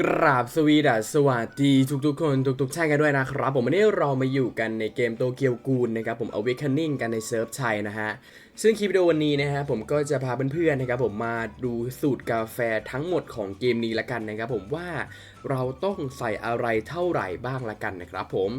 กราบสวีดัสสวัสดีทุกๆ คนทุกๆท่านกันด้วยนะครับ ผมวันนี้เรามาอยู่กันในเกมโตเกียวกูลนะครับผม Awakening กันในเซิร์ฟชัยนะฮะ ซึ่งคลิปวิดีโอวันนี้นะฮะผมก็จะพาเพื่อนๆนะครับผมมาดูสูตรกาแฟทั้งหมดของเกมนี้ละกันนะครับผมว่า เราต้องใส่อะไรเท่าไหร่บ้างละกันนะครับผม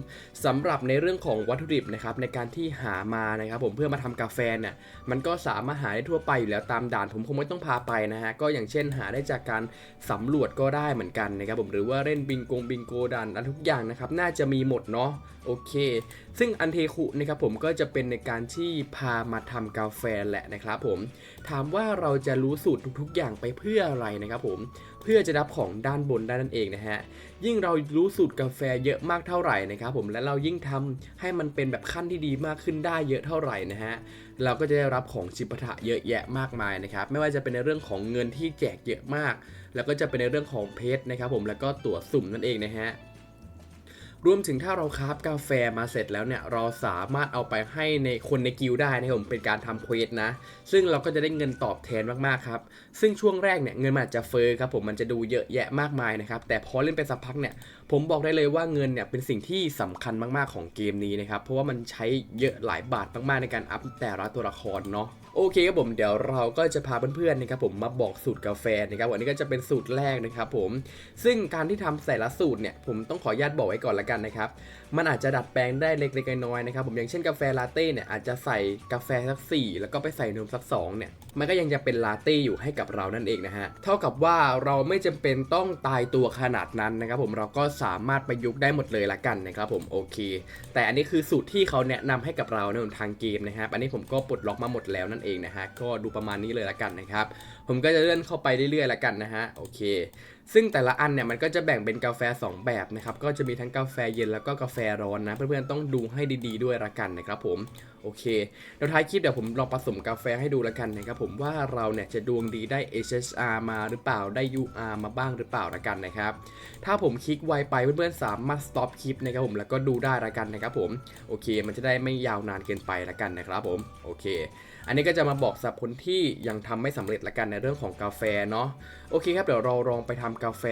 สำหรับในเรื่องของวัตถุดิบนะครับในการที่หามานะครับผมเพื่อมาทำกาแฟเนี่ยมันก็สามารถหาได้ทั่วไปอยู่แล้วตามด่านผมคงไม่ต้องพาไปนะฮะก็อย่างเช่นหาได้จากการสำรวจก็ได้เหมือนกันนะครับผมหรือว่าเล่นบิงโกงบิงโกดันอะไรทุกอย่างนะครับน่าจะมีหมดเนาะโอเค ซึ่งอันเทคุนะครับผมก็จะเป็นในการที่พามาทำกาแฟแหละนะครับผมถามว่าเราจะรู้สูตรทุกๆอย่างไปเพื่ออะไรนะครับผม พื่อจะรับของด้านบนได้นั่นเองนะฮะ ยิ่งเรารู้สูตรกาแฟเยอะมากเท่าไหร่นะครับผมและเรายิ่งทำให้มันเป็นแบบขั้นที่ดีมากขึ้นได้เยอะเท่าไหร่นะฮะเราก็จะได้รับของจิปะทะเยอะแยะมากมายนะครับไม่ว่าจะเป็นในเรื่องของเงินที่แจกเยอะมาก แล้วก็จะเป็นในเรื่องของเพชรนะครับผมแล้วก็ตั๋วสุ่มนั่นเองนะฮะ รวมถึงถ้าเราคราฟกาแฟมาเสร็จแล้วเนี่ยเราสามารถเอาไปให้ในคนในกิลด์ได้นะครับผมเป็นการทำเควสนะ ซึ่งเราก็จะได้เงินตอบแทนมากๆครับ ซึ่งช่วงแรกเนี่ยเงินมันอาจจะเฟอครับผมมันจะดูเยอะแยะมากมายนะครับแต่พอเล่นไปสักพักเนี่ยผมบอกได้เลยว่าเงินเนี่ยเป็นสิ่งที่สำคัญมากๆของเกมนี้นะครับ เพราะว่ามันใช้เยอะหลายบาทมากๆในการอัพแต่ละตัวละครเนาะโอเคครับผมเดี๋ยวเราก็จะพาเพื่อนๆนะครับผมมาบอกสูตรกาแฟนะครับวันนี้ก็จะเป็นสูตรแรกนะครับผมซึ่งการที่ทำแต่ละสูตรเนี่ยผมต้องขออนุญาตบอกไว้ก่อนละกันนะครับมันอาจจะดัดแปลงได้เล็กๆน้อยๆนะครับผมอย่างเช่นกาแฟลาเต้เนี่ยอาจจะใส่กาแฟสัก 4 แล้วก็ไปใส่นมสัก2เนี่ยมันก็ยังจะเป็นลาเต้อยู่ให้กับเรานั่นเองนะฮะเท่ากับว่าเราไม่จำเป็นต้องตายตัวขนาดนั้นนะครับผมเราก็สามารถประยุกต์ได้หมดเลยละกันนะครับผมโอเค แต่อันนี้คือสูตรที่เขาแนะนำให้กับเราในทางเกมนะครับอันนี้ผมก็ปลดล็อกมาหมดแล้วนั่นเองนะฮะก็ดูประมาณนี้เลยละกันนะครับผมก็จะเลื่อนเข้าไปเรื่อยๆละกันนะฮะโอเค ซึ่งแต่ละอันเนี่ยมันก็จะแบ่งเป็นกาแฟ 2 แบบนะครับก็จะมีทั้งกาแฟเย็นแล้วก็กาแฟร้อนนะเพื่อนๆต้องดูให้ดีๆด้วยละกันนะครับผมโอเคเดี๋ยวท้ายคลิปเดี๋ยวผมลองผสมกาแฟให้ดูละกันนะครับผมว่าเราเนี่ยจะดวงดีได้ HSR มาหรือเปล่าได้ UR มาบ้างหรือเปล่าละกันนะครับถ้าผมคลิกไวไปเพื่อนๆสามารถ stop คลิปนะครับผมแล้วก็ดูได้ละกันนะครับผมโอเค มันจะได้ไม่ยาวนานเกินไปละกันนะครับผมโอเค อันนี้ก็จะมาบอกสำหรับคนที่ยังทำไม่สำเร็จละกันในเรื่องของกาแฟเนาะโอเคครับเดี๋ยวเราลองไปทำกาแฟ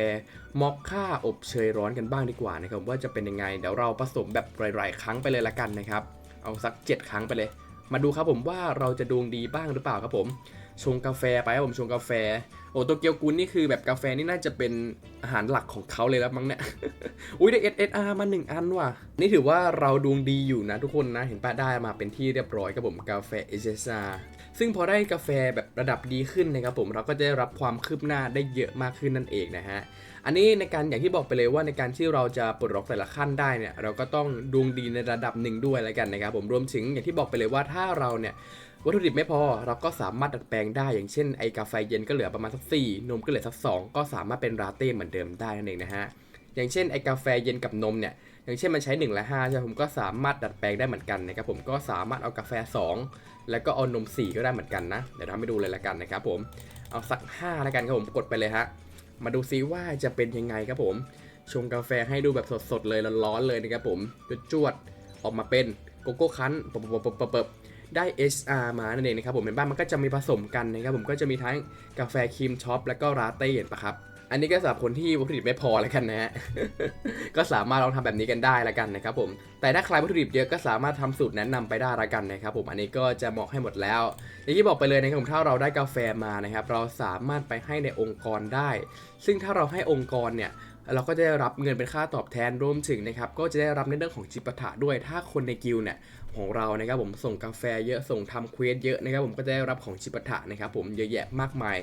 มอคค่าอบเชยร้อนกันบ้างดีกว่านะครับว่าจะเป็นยังไงเดี๋ยวเราผสมแบบหลาย ๆ ครั้งไปเลยละกันนะครับ เอาสัก 7 ครั้งไปเลย มาดูครับผมว่าเราจะดวงดีบ้างหรือเปล่าครับผม ชงกาแฟไปครับผมชงกาแฟ โอ้โตเกียวกุนนี่คือแบบกาแฟนี่น่าจะเป็นอาหารหลักของเขาเลยแล้วมั้งเนี่ย อุ้ยได้ SSR มาหนึ่งอันว่ะ นี่ถือว่าเราดวงดีอยู่นะทุกคนนะ เห็นป้าได้มาเป็นที่เรียบร้อยครับผมกาแฟ SSR ซึ่งพอได้กาแฟแบบระดับดีขึ้นนะครับผมเราก็จะได้รับความคืบหน้าได้เยอะมากขึ้นนั่นเองนะฮะ อันนี้ในการอย่างที่บอกไปเลยว่าในการที่เราจะปลดล็อกแต่ละขั้นได้เนี่ยเราก็ต้องดวงดีในระดับหนึ่งด้วยแล้วกันนะครับผมรวมถึงอย่างที่บอกไปเลยว่าถ้าเราเนี่ย วัตถุดิบไม่พอเราก็สามารถดัดแปลงได้อย่างเช่นไอกาแฟเย็นก็เหลือประมาณสักสี่นมก็เหลือสักสองก็สามารถเป็นราเต้เหมือนเดิมได้นั่นเองนะฮะอย่างเช่นไอกาแฟเย็นกับนมเนี่ยอย่างเช่นมันใช้1และ5ใช่ผมก็สามารถดัดแปลงได้เหมือนกันนะครับผมก็สามารถเอากาแฟ 2 แล้วก็เอานม 4 ก็ได้เหมือนกันนะเดี๋ยวทำให้ดูเลยละกันนะครับผมเอาสัก5แล้วกันครับผมกดไปเลยฮะมาดูซิว่าจะเป็นยังไงครับผมชงกาแฟให้ดูแบบสดๆเลยร้อนๆเลยนะครับผมจวดๆออกมาเป็นโกโก้คั้นปบๆๆๆ ได้ HR มานั่นเองนะครับผมเห็นบ้างมันก็จะมีผสมกันนะครับผมก็จะมีทั้งกาแฟครีมช็อปแล้วก็ราเต้เห็นปะครับอันนี้ก็สำหรับคนที่วัตถุดิบไม่พอแล้วกันนะฮะ ก็สามารถลองทำแบบนี้กันได้แล้วกันนะครับผม แต่ถ้าใครวัตถุดิบเยอะก็สามารถทำสูตรแนะนำไปได้ละกันนะครับผม อันนี้ก็จะเหมาะให้หมดแล้ว อย่างที่บอกไปเลยนะครับผมถ้าเราได้กาแฟมานะครับ เราสามารถไปให้ในองค์กรได้ ซึ่งถ้าเราให้องค์กรเนี่ย เราก็จะได้รับเงินเป็นค่าตอบแทนรวมถึงนะครับก็จะได้รับในเรื่องของจิปาถะด้วย ถ้าคนในกิลเนี่ยของเรานะครับผมส่งกาแฟเยอะส่งทำเควสเยอะนะครับผมก็จะได้รับของจิปาถะนะครับผมเยอะแยะมากมาย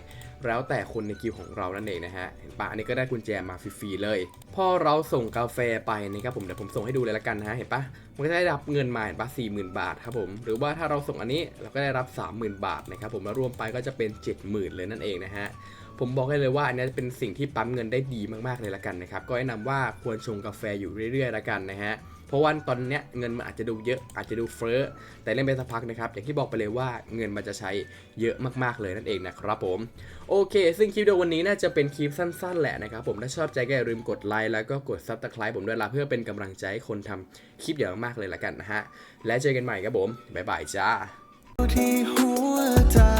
แล้วแต่คนในกิลของเรานั่นเองนะฮะเห็นปะอันนี้ก็ได้กุญแจมาฟรีๆเลย พอเราส่งกาแฟไปนะครับผมเดี๋ยวผมส่งให้ดูเลยละกันนะฮะเห็นปะมันก็จะได้รับเงินมาเห็นปะสี่หมื่นบาทครับผมหรือว่าถ้าเราส่งอันนี้เราก็ได้รับ 30,000 บาทนะครับผมแล้วรวมไปก็จะเป็น 70,000 เลยนั่นเองนะฮะ ผมบอกให้เลยว่าอันนี้เป็นสิ่งที่ปั๊มเงินได้ดีมากๆเลยละกันนะครับ ก็แนะนำว่าควรชงกาแฟอยู่เรื่อยๆละกันนะฮะเพราะว่าตอนเนี้ยเงินมันอาจจะดูเยอะอาจจะดูเฟ้อแต่เล่นไปสักพักนะครับ อย่างที่บอกไปเลยว่าเงินมันจะใช้เยอะมากๆเลยนั่นเองนะครับผมโอเค ซึ่งคลิปวิดีโอวันนี้น่าจะเป็นคลิปสั้นๆแหละนะครับผมถ้าชอบใจก็อย่าลืมกดไลค์แล้วก็กดซับสไคร b e ผมด้วยละเพื่อเป็นกำลังใจให้คนทำคลิปเยอะมากๆเลยละกันนะฮะและเจอกันใหม่ครับผมบ๊ายบายจ้าที่หัวใจ